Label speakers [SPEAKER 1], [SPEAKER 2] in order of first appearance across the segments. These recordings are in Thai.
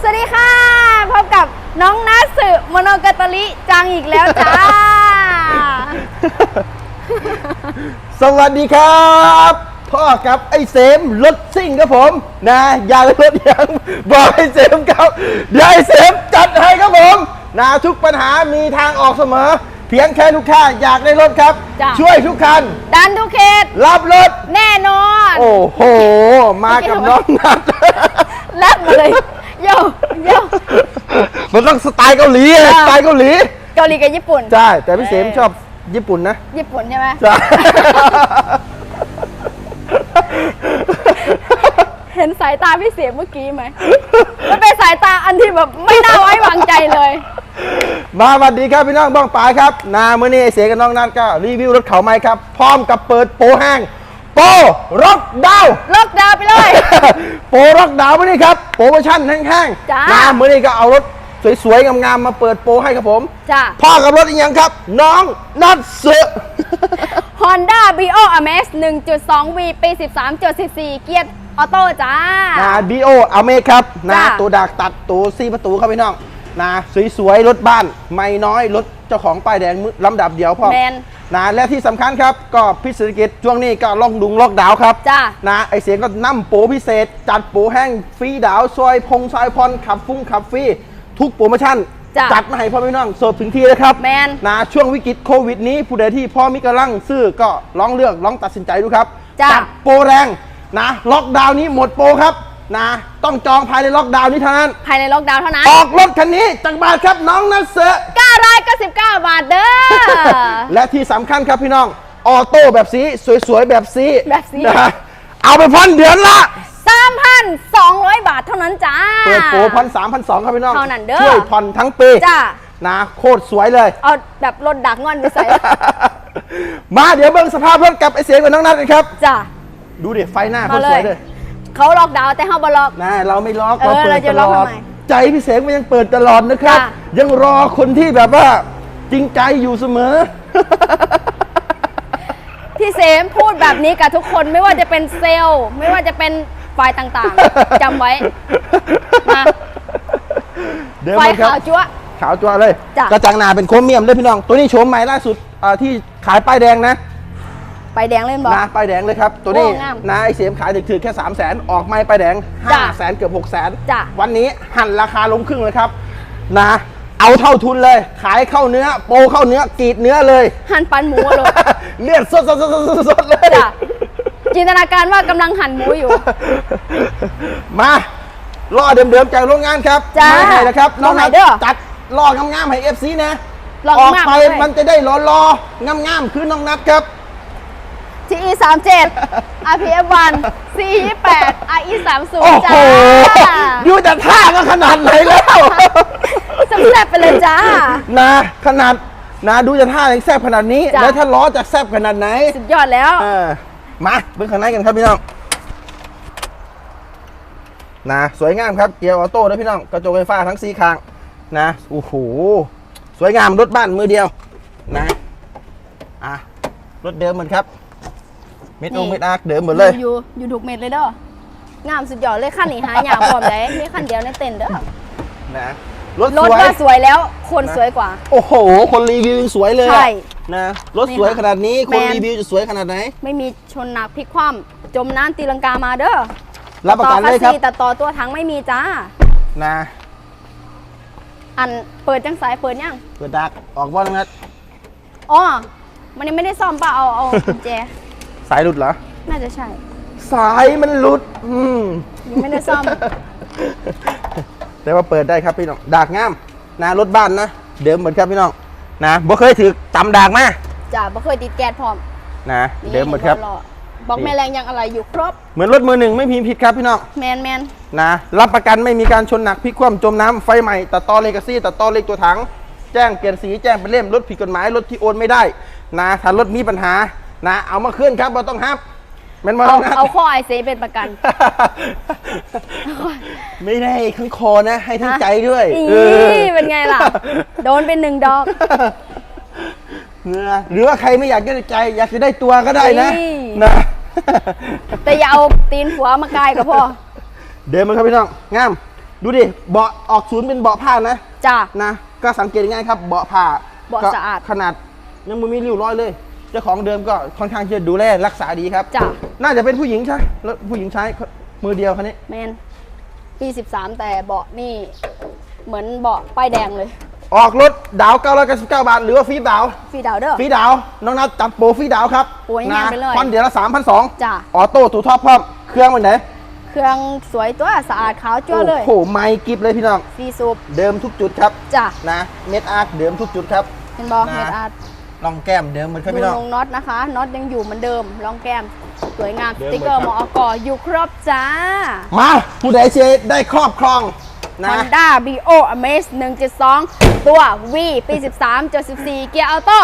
[SPEAKER 1] สวัสดีค่ะพบกับน้องนัสึโมโนกาตาลิจังอีกแล้วจ้า
[SPEAKER 2] สวัสดีครับ พ่อกับไอ้เสมรถซิ่งครับผม นะอยากได้รถยังบอกไอ้เสมครับเดี๋ยวไอ้เสมจัดให้ครับผมนะทุกปัญหามีทางออกเสมอ เพียงแค่ลูกค้าอยากได้รถครับ
[SPEAKER 1] จ้ะ
[SPEAKER 2] ช่วยทุกคัน
[SPEAKER 1] ดันทุกเขต
[SPEAKER 2] รับรถ
[SPEAKER 1] แน่นอน
[SPEAKER 2] โอ้โห มากับน้องนัด
[SPEAKER 1] แลบมาเลย โยโย
[SPEAKER 2] มันต้องสไตล์เกาหลีไง
[SPEAKER 1] อ่า
[SPEAKER 2] สไตล์เกาหลี
[SPEAKER 1] เกาหลีกับญี่ปุ่น
[SPEAKER 2] ใช่แต่พี่เสมชอบญี่ปุ่นนะ
[SPEAKER 1] ญี่ปุ่นใช่ไหม
[SPEAKER 2] ใช่
[SPEAKER 1] เห็นสายตาพี่เสียเมื่อกี้ไหม มันเป็นสายตาอันที่แบบไม่น่าไว้วางใจเลย
[SPEAKER 2] มาสวัสดีครับพี่น้องบ้องปลายครับนาเมื่อนี้ไอเสียกับน้องนัดก็รีวิวรถเขาไม้ครับ พร้อมกับเปิดโปรห้าง โปรร็อกดาวน์
[SPEAKER 1] ล็อกดาวน์ไปเลย
[SPEAKER 2] โปรร็อกดาวน์มื่อนี้ครับโปรโมชั่นแห้ง
[SPEAKER 1] จ้า
[SPEAKER 2] ๆนาเมื่อนี้ก็เอารถสวยๆ งามๆ มาเปิดโปรให้ครับผม
[SPEAKER 1] จ้า
[SPEAKER 2] พ่อกับรถอีกอย่างครับ น้องนัดเสือ
[SPEAKER 1] Honda Brio Amax 1.2V ปี 13.44 เกียร์ออโต้จ้า
[SPEAKER 2] นาบีโอเอาเมครับนา
[SPEAKER 1] จ้า
[SPEAKER 2] ตัวดักตัดตัวซีประตูครับพี่น้อง นาสวยๆรถบ้าน ไม่น้อยรถเจ้าของป้ายแดงมือลำดับเดียวพ่อ
[SPEAKER 1] แมน
[SPEAKER 2] นะและที่สำคัญครับก็พิเศษกิจช่วงนี้ก็ล็อกดุงล็อกดาวน์ครับ
[SPEAKER 1] จ้า
[SPEAKER 2] นะไอเสียงก็นั่มโปรพิเศษ จัดโปรแห้งฟรีดาวซอยพงซอยพรขับฟุ้งขับฟรีทุกโปรโมชั่น
[SPEAKER 1] จ้ะ
[SPEAKER 2] จัดมาให้พ่อพี่น้องเสิร์ฟถึงที่เลยครับ
[SPEAKER 1] แมน
[SPEAKER 2] นะช่วงวิกฤตโควิดนี้ผู้ใดที่พ่อมีกำลังซื้อก็ลองเลือกลองตัดสินใจดูครับ
[SPEAKER 1] จ้ะ
[SPEAKER 2] จัดโปรแรงนะล็อกดาวน์นี้หมดโปรครับ นะ ต้องจองภายในล็อกดาวน์นี้เท่านั้น
[SPEAKER 1] ภายในล็อกดาวน์เท่านั้น
[SPEAKER 2] ออกรถคันนี้จากบาทครับน้องนัสเซอ
[SPEAKER 1] 999 บาทเด้อ
[SPEAKER 2] และที่สำคัญครับพี่น้อง ออโต้แบบสีสวยๆ แบบสี
[SPEAKER 1] แบบสี
[SPEAKER 2] นะฮะเอาไปพันเดือนละ
[SPEAKER 1] 3,200 บาทเท่านั้นจ้า
[SPEAKER 2] เปิดโปรพันสามพันสองครับพี่น้อง
[SPEAKER 1] เท่านั้นเด้อ
[SPEAKER 2] ช่วยผ่อนทั้งปี
[SPEAKER 1] จ้า
[SPEAKER 2] นะโคตรสวยเลย
[SPEAKER 1] เอาแบบรถดักงอนไปใส่
[SPEAKER 2] มาเดี๋ยวเบิ่งสภาพรถกับไอเสียงกับน้องนัทกันครับ
[SPEAKER 1] จ้า
[SPEAKER 2] ดูดิไฟหน้าโค
[SPEAKER 1] มา
[SPEAKER 2] ตร
[SPEAKER 1] เล
[SPEAKER 2] สวยยเลย
[SPEAKER 1] เขาล็อกดาวน์แต่เฮาบ่ล็อก
[SPEAKER 2] นะเราไม่ล็อก
[SPEAKER 1] เออ
[SPEAKER 2] เราเปิด
[SPEAKER 1] เราจะ
[SPEAKER 2] ต
[SPEAKER 1] ล็
[SPEAKER 2] ล
[SPEAKER 1] อก
[SPEAKER 2] อด
[SPEAKER 1] ทำไม
[SPEAKER 2] ใจพี่เสียงมันยังเปิดตลอดนะครับ
[SPEAKER 1] จ้ะ
[SPEAKER 2] ยังรอคนที่แบบว่า จริงใจอยู่เสมอ
[SPEAKER 1] พี่เสมพูดแบบนี้กับทุกคนไม่ว่าจะเป็นเซลล์ ไม่ว่าจะเป็นฝ่ายต่างๆจำไว้ มา
[SPEAKER 2] เดิน
[SPEAKER 1] ไฟ
[SPEAKER 2] มาครับ
[SPEAKER 1] ขาวจั๊วะ
[SPEAKER 2] ขาวจัวเลย
[SPEAKER 1] จ้ะ
[SPEAKER 2] กระจังหนาเป็นโครเมียมเลยพี่น้อง ตัวนี้โฉมใหม่ล่าสุดอ่าที่ขายป้ายแดงนะ
[SPEAKER 1] ไปแดงเล่นบอล
[SPEAKER 2] นะป้ายแดงเลยครับ ตัวนี้
[SPEAKER 1] โอ้งาม
[SPEAKER 2] นะไอเสียมขายถึกๆแค่ 3 0 0แสนออกไม่ป้ายแดง
[SPEAKER 1] จ้ะ
[SPEAKER 2] 5 0 0แสนเกือบ6 0แสน
[SPEAKER 1] จ้ะ
[SPEAKER 2] วันนี้หั่นราคาลงครึ่งเลยครับนะเอาเท่าทุนเลย ขายเข้าเนื้อ โปรเข้าเนื้อกรีดเนื้อเลย
[SPEAKER 1] หั่นปันหมูอะเลย
[SPEAKER 2] เลือดสดสดสดสดสดเลย
[SPEAKER 1] จ้ะ จินตนาการว่ากำลังหั่นหมูอยู่
[SPEAKER 2] มาล่อเดิมๆจากโรงงานครับ
[SPEAKER 1] จ้ะ
[SPEAKER 2] ไม่ให้นะครับ
[SPEAKER 1] ล่อไหนเด้อ
[SPEAKER 2] จัดล่องามๆให้ FC นะ
[SPEAKER 1] ล่อ
[SPEAKER 2] ออก
[SPEAKER 1] งามๆ
[SPEAKER 2] ไป
[SPEAKER 1] ด้วย
[SPEAKER 2] มันจะได้รอๆงามๆคือน้องนัดครับ
[SPEAKER 1] TE 3 7 RPF 1 CE 8 RE 3
[SPEAKER 2] โอ้
[SPEAKER 1] 0
[SPEAKER 2] โห
[SPEAKER 1] จ้า
[SPEAKER 2] ดูแต่ท่าก็ขนาดไหนแล้ว
[SPEAKER 1] สำแซ่บไปเลยจ้า
[SPEAKER 2] นะขนาดนะดูจะท่ายังแซบขนาดนี้
[SPEAKER 1] จ้ะ
[SPEAKER 2] แล้วถ้าล้อจะแซบขนาดไหน
[SPEAKER 1] สุดยอดแล้ว
[SPEAKER 2] เออมาเบื้องข้างในกันครับพี่น้องนะสวยงามครับเกียร์ออโต้นะพี่น้องกระจกไฟฟ้าทั้งสีข้างนะโอ้โหสวยงามรถบ้านมือเดียวนะอะรถเดิมเหมือนครับ เม็ด
[SPEAKER 1] นี่
[SPEAKER 2] องเม็ดอาร์คเดิมหมดเลย
[SPEAKER 1] อยู่อยู่ถูกเม็ดเลยเด้องามสุดยอดเลยขั้นนี้หาอย่างพร้อมเลยมีขั้นเดียวในเต็นท์เด้อ
[SPEAKER 2] นะรถ
[SPEAKER 1] ร
[SPEAKER 2] ส
[SPEAKER 1] ถ
[SPEAKER 2] วย
[SPEAKER 1] ก็สวยแล้ว คน
[SPEAKER 2] นะ
[SPEAKER 1] สวยกว่า
[SPEAKER 2] โอ้โห คนรีวิวยังสวยเลยอะ
[SPEAKER 1] ใช่
[SPEAKER 2] นะรถสวย
[SPEAKER 1] นี่ค่ะ
[SPEAKER 2] ขนาดนี้คน
[SPEAKER 1] แมน
[SPEAKER 2] รีวิวจะสวยขนาดไหน
[SPEAKER 1] ไม่มีชนหนักพลิกคว่ำจมน้ำตีลังกามาเด้อ
[SPEAKER 2] รับประกันเลยครับ
[SPEAKER 1] ต่อแต่ต่อตัวถังไม่มีจ้า
[SPEAKER 2] นะ
[SPEAKER 1] อันเปิดจังสายเปิดยัง
[SPEAKER 2] เปิดดักออกบอลงัด
[SPEAKER 1] อ๋อมันยังไม่ได้ซ่อมป่ะเอาเอากุญแจ
[SPEAKER 2] สายหลุดเหรอ
[SPEAKER 1] น่าจะใช่
[SPEAKER 2] สายมันหลุด อืม
[SPEAKER 1] ยังไม่ได้ซ่อม
[SPEAKER 2] แต่ว่าเปิดได้ครับพี่น้อง ดากงามนะรถบ้านนะ เดิมเหมือนครับพี่น้อง นะบ่เคยถือตำดากมา
[SPEAKER 1] จ้าบ่เคยติดแก๊สพร้อม
[SPEAKER 2] นะ
[SPEAKER 1] นี่
[SPEAKER 2] เดิมเหมือนครับ
[SPEAKER 1] รอบอกแม่แรงยังอะไรอยู่ครบ
[SPEAKER 2] เหมือนรถมือหนึ่งไม่มีผิดครับพี่น้อง
[SPEAKER 1] แมนแมน
[SPEAKER 2] นะรับประกันไม่มีการชนหนักพลิกคว่ำจมน้ำไฟใหม่ตัดต่อเลกาซี่ตัดต่อเลขตัวถัง แจ้งเปลี่ยนสีแจ้งเป็นเล่มรถผิดกฎหมายรถที่โอนไม่ได้นะถ้ารถมีปัญหา นะเอามาขึ้นครับเราต้องฮับแมันมา
[SPEAKER 1] เอา
[SPEAKER 2] ต้องฮับ
[SPEAKER 1] เอาข้อไอเซเป็นประกัน
[SPEAKER 2] ไม่ได้ทั้งคอนะ ให้ทั้ง
[SPEAKER 1] ฮะ
[SPEAKER 2] ใจด้วย
[SPEAKER 1] อี
[SPEAKER 2] เออ
[SPEAKER 1] เป็นไงล่ะ โดนเป็นหนึ่งดอก
[SPEAKER 2] เออหรือว่าใครไม่อยากได้ใจ อยากจะได้ตัวก็ได้นะ
[SPEAKER 1] นี่
[SPEAKER 2] นะ
[SPEAKER 1] แต่อย่าเอาตีนหัวมากายกับพ่อ
[SPEAKER 2] เดินมาครับพี่น้องงาม ดูดิเบาะออกศูนย์เป็นเบาะผ้านะ
[SPEAKER 1] จ้า
[SPEAKER 2] นะ ก็สังเกตง่ายๆครับ เบาะผ้า
[SPEAKER 1] เบาะ
[SPEAKER 2] ก็
[SPEAKER 1] สะอาด
[SPEAKER 2] ขนาดยังไม่มีริ้วรอยเลย เจ้าของเดิมก็ค่อนข้างจะดูแลรักษาดีครับ
[SPEAKER 1] จ้ะ
[SPEAKER 2] น่าจะเป็นผู้หญิงใช่รถผู้หญิงใช้มือเดียวคันนี้
[SPEAKER 1] แมนปี 13 แต่เบาะนี่ เหมือนเบาะป้ายแดงเลย
[SPEAKER 2] ออกรถดาว 999 บาท หรือว่าฟรีดาว
[SPEAKER 1] ฟรีดาวเด้อ
[SPEAKER 2] ฟรีดาว น้องนัดจัดโปรฟรีดาวครับ
[SPEAKER 1] โปรให้งานไปเลย
[SPEAKER 2] ควันเดียวละ3,200
[SPEAKER 1] จ้ะ
[SPEAKER 2] ออโต้ถูท็อปพร้อมเครื่องวันไหน
[SPEAKER 1] เครื่องสวยตัวสะอาดขาวจ้วเลย
[SPEAKER 2] โอ้โหไม่กิฟเลยพี่น้อง
[SPEAKER 1] ฟรีสูบ
[SPEAKER 2] เดิมทุกจุดครับ
[SPEAKER 1] จ้ะ
[SPEAKER 2] นะเม็ดอาร์คเดิมทุกจุดครับ
[SPEAKER 1] เห็นบอ
[SPEAKER 2] นะ
[SPEAKER 1] เฮดอาร์ต
[SPEAKER 2] ลองแก้มเดิมเหมือนครับ
[SPEAKER 1] ดู
[SPEAKER 2] พี่น้อง
[SPEAKER 1] ลงน็อตนะคะน็อตยังอยู่เหมือนเดิมลองแก้มสวยงาม
[SPEAKER 2] เดิ
[SPEAKER 1] ส
[SPEAKER 2] ม
[SPEAKER 1] ติกเกอร์
[SPEAKER 2] เห
[SPEAKER 1] ม
[SPEAKER 2] มือน
[SPEAKER 1] อ
[SPEAKER 2] ครับ
[SPEAKER 1] กอยู่ครบจ้า
[SPEAKER 2] มาผู้ใดเชได้ครอบครองนะ
[SPEAKER 1] Honda Bio Amaze 1.2ตัว V ปี 13 74 เกียร์ออโต้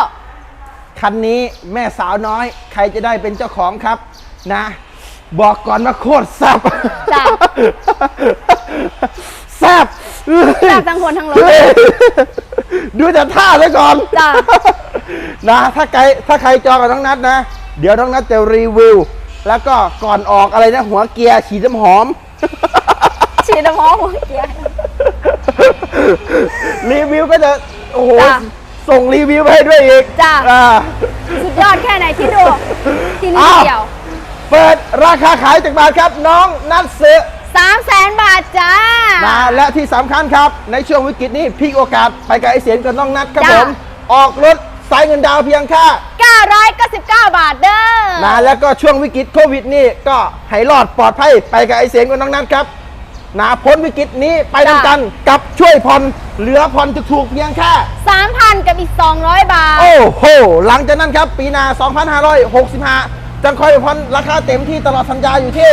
[SPEAKER 2] คันนี้แม่สาวน้อย ใครจะได้เป็นเจ้าของครับนะ บอกก่อนว่าโคตรแซ่บ
[SPEAKER 1] จ้ะ
[SPEAKER 2] แซ่บ
[SPEAKER 1] แซ่บทั้งคนทั้งรถ
[SPEAKER 2] เฮ้ยดูแต่ท่าเลยก่อน
[SPEAKER 1] จ้ะ
[SPEAKER 2] นะถ้าใครถ้าใครจองกับน้องนัดนะ เดี๋ยวน้องนัดจะรีวิว แล้วก็ก่อนออกอะไรนะหัวเกียร์ฉีดน้ำหอม
[SPEAKER 1] ฉีดน้ำหอมหัวเกียร์
[SPEAKER 2] รีวิวก็จะโอ้โห
[SPEAKER 1] จ้ะ
[SPEAKER 2] ส่งรีวิวไปให้ด้วยอีก
[SPEAKER 1] จ้ะ
[SPEAKER 2] อ่า
[SPEAKER 1] สุดยอดแค่ไหนคิดดู ที่นี่
[SPEAKER 2] อ้าว
[SPEAKER 1] เดียว
[SPEAKER 2] เปิดราคาขายจากบาทครับ น้องนัดซื้อ
[SPEAKER 1] 3แสนบาทจ้า
[SPEAKER 2] นะและที่สำคัญครับ ในช่วงวิกฤตนี้พลิกโอกาสไปกับไอเสียนกับน้องนัดครับ
[SPEAKER 1] จ้ะ
[SPEAKER 2] ผม ออกรถ สายเงินดาวน์เพียงแค่
[SPEAKER 1] 999 บาทเด้อ
[SPEAKER 2] นะแล้วก็ช่วงวิกฤตโควิดนี่ก็ให้รอดปลอดภัยไปกับไอเสียนกับน้องนัดครับนะพ้นวิกฤตนี้ไปด้วยกันกับช่วยผ่อนเหลือผ่อนถูกๆเพียงแค่
[SPEAKER 1] 3,000 กับอีก 200 บาท
[SPEAKER 2] โอ้โห หลังจากนั้นครับปีหน้า 2565 จังคอยผ่อนราคาเต็มที่ตลอดสัญญาอยู่ที่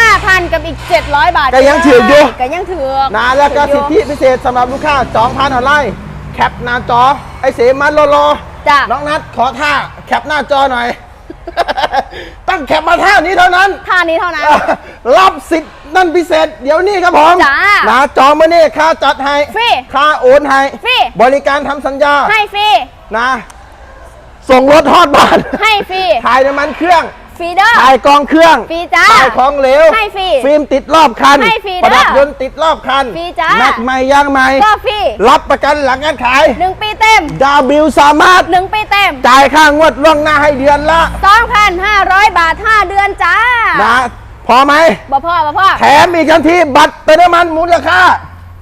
[SPEAKER 1] 5,000 กับอีก 700 บาท
[SPEAKER 2] ก็ยังถืออยู่
[SPEAKER 1] ก็ยังถือ
[SPEAKER 2] นะแล้วก็
[SPEAKER 1] ถื
[SPEAKER 2] สิ
[SPEAKER 1] อ
[SPEAKER 2] ท
[SPEAKER 1] อยู่
[SPEAKER 2] ธิพิเศษสำหรับลูกค้าจองผ่านออนไลน์แคปหน้าจอไอเสมันรอรอ
[SPEAKER 1] จ้ะ
[SPEAKER 2] น้องนัดขอท่าแคปหน้าจอหน่อย ตั้งแคปมาท่านี้เท่านั้น
[SPEAKER 1] ท่านี้เท่านั้น
[SPEAKER 2] รับสิทธิ์นั่นพิเศษ เดี๋ยวนี้ครับผม
[SPEAKER 1] จ้า
[SPEAKER 2] นะจองมาเนี่ยค่าจัดให้
[SPEAKER 1] ฟรี
[SPEAKER 2] ค่าโอนให้
[SPEAKER 1] ฟรี
[SPEAKER 2] บริการทำสัญญา
[SPEAKER 1] ให้ฟรี
[SPEAKER 2] นะ ส่งรถทอดบ้าน
[SPEAKER 1] ให้ฟรี
[SPEAKER 2] ถ่ายน้ำมันเครื่อง
[SPEAKER 1] ฟรีเด้อ
[SPEAKER 2] ถ่ายกองเครื่อง
[SPEAKER 1] ฟรีจ้า
[SPEAKER 2] ถ่ายของเหลว
[SPEAKER 1] ให้ฟรี
[SPEAKER 2] ฟิล์มติดรอบคัน
[SPEAKER 1] ให้ฟรี
[SPEAKER 2] ประดับ
[SPEAKER 1] เด้อย
[SPEAKER 2] นต์ติดรอบคัน
[SPEAKER 1] ฟรีจ้า
[SPEAKER 2] แม็กใหม่ยางใหม่
[SPEAKER 1] ก็ฟรี
[SPEAKER 2] รับประกันหลังการขาย
[SPEAKER 1] หนึ่งปี เต็ม
[SPEAKER 2] ดาวบิลสามารถ
[SPEAKER 1] หนึ่งปีเต็ม
[SPEAKER 2] จ่ายค่างวดล่วงหน้าให้เดือนละ
[SPEAKER 1] 2,500 บาท 5 เดือนจ้า
[SPEAKER 2] นะ พอไหม
[SPEAKER 1] บ่พ่อบ่พ่อ
[SPEAKER 2] แถมอีกทันทีบัตรเติมน้ำมันมูลค่า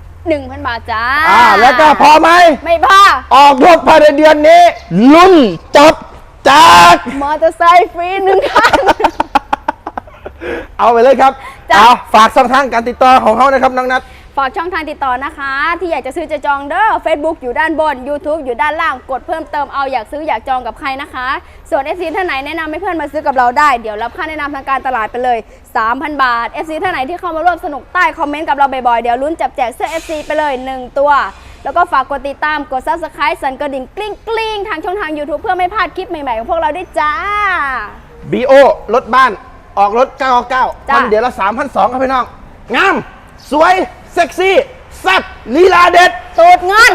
[SPEAKER 1] 1,000 บาทจ้า
[SPEAKER 2] อ่าแล้วก็พอไหม
[SPEAKER 1] ไม่พ่อ
[SPEAKER 2] ออกรถภายในเดือนนี้ ลุ้นจบจาก
[SPEAKER 1] มอเตอร์ไซค์ฟรีหนึ่งคัน
[SPEAKER 2] เอาไปเลยครับ
[SPEAKER 1] จ้ะ
[SPEAKER 2] เอาฝากช่องทางการติดต่อของเขานะครับน้องนัท
[SPEAKER 1] ฝากช่องทางติดต่อนะคะ ที่อยากจะซื้อจะจองเด้อ Facebook อยู่ด้านบน YouTube อยู่ด้านล่างกดเพิ่มเติมเอาอยากซื้ออยากจองกับใครนะคะ ส่วน FC ท่านไหนแนะนำให้เพื่อนมาซื้อกับเราได้ เดี๋ยวรับค่าแนะนำทางการตลาดไปเลย 3,000 บาท FC ท่านไหนที่เข้ามาร่วมสนุกใต้คอมเมนต์กับเราบ่อยๆเดี๋ยวลุ้นจับแจกเสื้อ FC ไปเลย 1 ตัว แล้วก็ฝากกดติดตามกด Subscribe สั่นกระดิ่งกลิ้งกลิ้งๆทางช่องทาง YouTube เพื่อไม่พลาดคลิปใหม่ๆของพวกเราด้วยจ้า
[SPEAKER 2] บีโอรถบ้านออกรถ 999
[SPEAKER 1] จ้ะ
[SPEAKER 2] พันเดี๋ยวละ3,200ครับพี่น้อง งาม สวย เซ็กซี่แซ่บลีลาเด็ด
[SPEAKER 1] ตูดเงิน